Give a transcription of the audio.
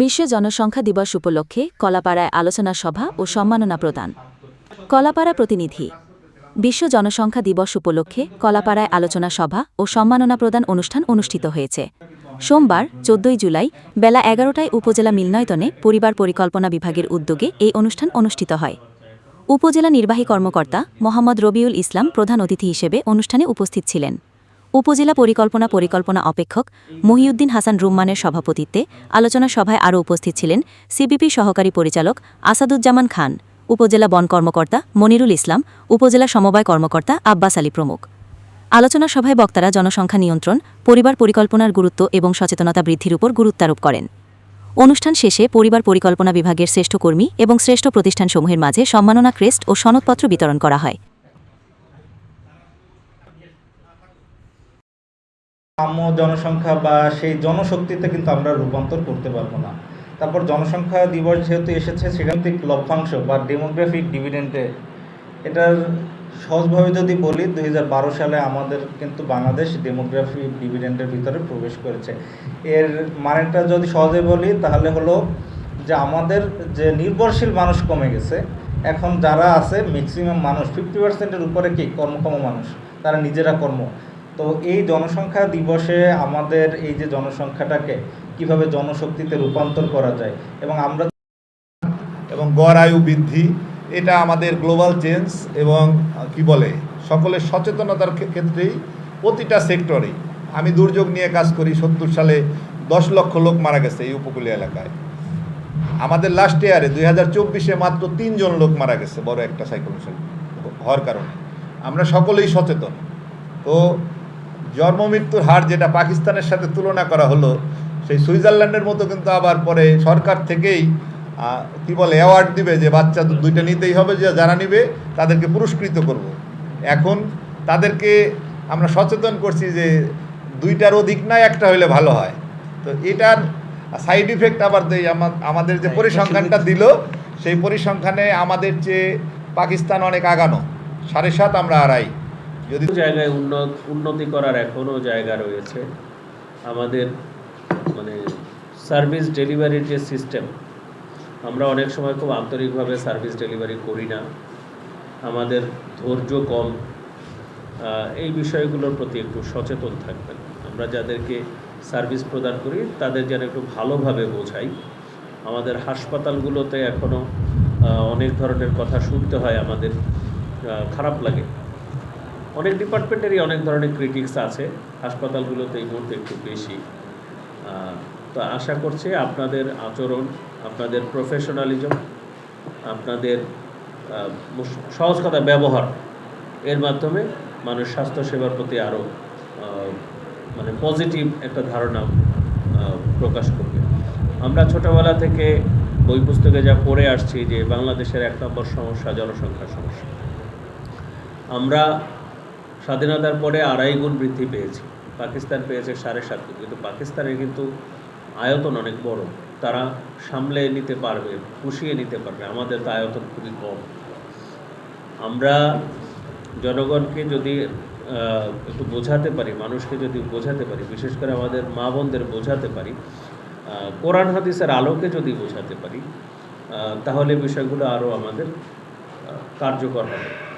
বিশ্ব জনসংখ্যা দিবস উপলক্ষে কলাপাড়ায় আলোচনা সভা ও সম্মাননা প্রদান। কলাপাড়া প্রতিনিধি, বিশ্ব জনসংখ্যা দিবস উপলক্ষে কলাপাড়ায় আলোচনা সভা ও সম্মাননা প্রদান অনুষ্ঠান অনুষ্ঠিত হয়েছে। সোমবার, চোদ্দই জুলাই, বেলা এগারোটায় উপজেলা মিলনয়তনে পরিবার পরিকল্পনা বিভাগের উদ্যোগে এই অনুষ্ঠান অনুষ্ঠিত হয়। উপজেলা নির্বাহী কর্মকর্তা মোহাম্মদ রবিউল ইসলাম প্রধান অতিথি হিসেবে অনুষ্ঠানে উপস্থিত ছিলেন। উপজেলা পরিকল্পনা পরিকল্পনা অপেক্ষক মহিউদ্দিন হাসান রুম্মানের সভাপতিত্বে আলোচনা সভায় আরও উপস্থিত ছিলেন সিবিপি সহকারী পরিচালক আসাদুজ্জামান খান, উপজেলা বন কর্মকর্তা মনিরুল ইসলাম, উপজেলা সমবায় কর্মকর্তা আব্বাস আলী প্রমুখ। আলোচনা সভায় বক্তারা জনসংখ্যা নিয়ন্ত্রণ, পরিবার পরিকল্পনার গুরুত্ব এবং সচেতনতা বৃদ্ধির উপর গুরুত্বারোপ করেন। অনুষ্ঠান শেষে পরিবার পরিকল্পনা বিভাগের শ্রেষ্ঠ কর্মী এবং শ্রেষ্ঠ প্রতিষ্ঠানসমূহের মাঝে সম্মাননা ক্রেস্ট ও সনদপত্র বিতরণ করা হয়। গ্রাম্য জনসংখ্যা বা সেই জনশক্তিতে কিন্তু আমরা রূপান্তর করতে পারব না। তারপর জনসংখ্যা দিবস যেহেতু এসেছে সেখান থেকে লভ্যাংশ বা ডেমোগ্রাফিক ডিভিডেন্ডে এটার সহজভাবে যদি বলি, দুই হাজার বারো সালে আমাদের কিন্তু বাংলাদেশ ডেমোগ্রাফিক ডিভিডেন্ডের ভিতরে প্রবেশ করেছে। এর মানেটা যদি সহজে বলি, তাহলে হলো যে আমাদের যে নির্ভরশীল মানুষ কমে গেছে, এখন যারা আছে ম্যাক্সিমাম মানুষ ফিফটি পার্সেন্টের উপরে কি? কর্মক্ষম মানুষ। তারা নিজেরা কর্ম। তো এই জনসংখ্যা দিবসে আমাদের এই যে জনসংখ্যাটাকে কীভাবে জনশক্তিতে রূপান্তর করা যায় এবং আমরা এবং গড় আয়ু বৃদ্ধি, এটা আমাদের গ্লোবাল চেঞ্জ এবং কি বলে, সকলের সচেতনতার ক্ষেত্রেই প্রতিটা সেক্টরেই আমি দুর্যোগ নিয়ে কাজ করি, সত্তর সালে দশ লক্ষ লোক মারা গেছে এই উপকূলীয় এলাকায়। আমাদের লাস্ট ইয়ারে দুই হাজার চব্বিশে মাত্র তিনজন লোক মারা গেছে, বড় একটা সাইক্লোন হওয়ার কারণে। আমরা সকলেই সচেতন। তো জন্ম মৃত্যুর হার যেটা পাকিস্তানের সাথে তুলনা করা হলো সেই সুইজারল্যান্ডের মতো কিন্তু আবার পরে সরকার থেকেই কি বলে অ্যাওয়ার্ড দিবে যে বাচ্চা দুইটা নিতেই হবে যে যারা নিবে তাদেরকে পুরস্কৃত করব। এখন তাদেরকে আমরা সচেতন করছি যে দুইটার অধিক না একটা হলে ভালো হয়। তো এটার সাইড ইফেক্ট আবার দেই আমা- আমাদের যে হ্যাঁ, পরিসংখ্যানটা দিল সেই পরিসংখ্যানে আমাদের চেয়ে পাকিস্তান অনেক আগানো সাড়ে সাত আমরা আড়াই যদি জায়গায় উন্নত, উন্নতি করার এখনও জায়গা রয়েছে। আমাদের মানে সার্ভিস ডেলিভারির যে সিস্টেম আমরা অনেক সময় খুব আন্তরিকভাবে সার্ভিস ডেলিভারি করি না। আমাদের ধৈর্য কম। এই বিষয়গুলোর প্রতি একটু সচেতন থাকবেন। আমরা যাদেরকে সার্ভিস প্রদান করি, তাদের যেন একটু ভালোভাবে বোঝাই। আমাদের হাসপাতালগুলোতে এখনও অনেক ধরনের কথা শুনতে হয়, আমাদের খারাপ লাগে। অনেক ডিপার্টমেন্টেরই অনেক ধরনের ক্রিটিক্স আছে। হাসপাতালগুলোতে এই মুহূর্তে একটু বেশি। তো আশা করছি আপনাদের আচরণ, আপনাদের প্রফেশনালিজম আপনাদের সহজ কথা ব্যবহার, এর মাধ্যমে মানুষ স্বাস্থ্যসেবার প্রতি আরও মানে পজিটিভ একটা ধারণা প্রকাশ করবে। আমরা ছোটোবেলা থেকে বই পুস্তকে যা পড়ে আসছি যে বাংলাদেশের এক নম্বর সমস্যা জনসংখ্যার সমস্যা। আমরা স্বাধীনতার পরে আড়াই গুণ বৃদ্ধি পেয়েছি। পাকিস্তান পেয়েছে সাড়ে সাত গুণ। কিন্তু পাকিস্তানের কিন্তু আয়তন অনেক বড়। তারা সামলে নিতে পারবে, পুষিয়ে নিতে পারবে। আমাদের তো আয়তন খুবই কম। আমরা জনগণকে যদি একটু বোঝাতে পারি, মানুষকে যদি বোঝাতে পারি, বিশেষ করে আমাদের মা বোনদের বোঝাতে পারি কোরআন হাদিসের আলোকে যদি বোঝাতে পারি তাহলে বিষয়গুলো আরও আমাদের কার্যকর হবে।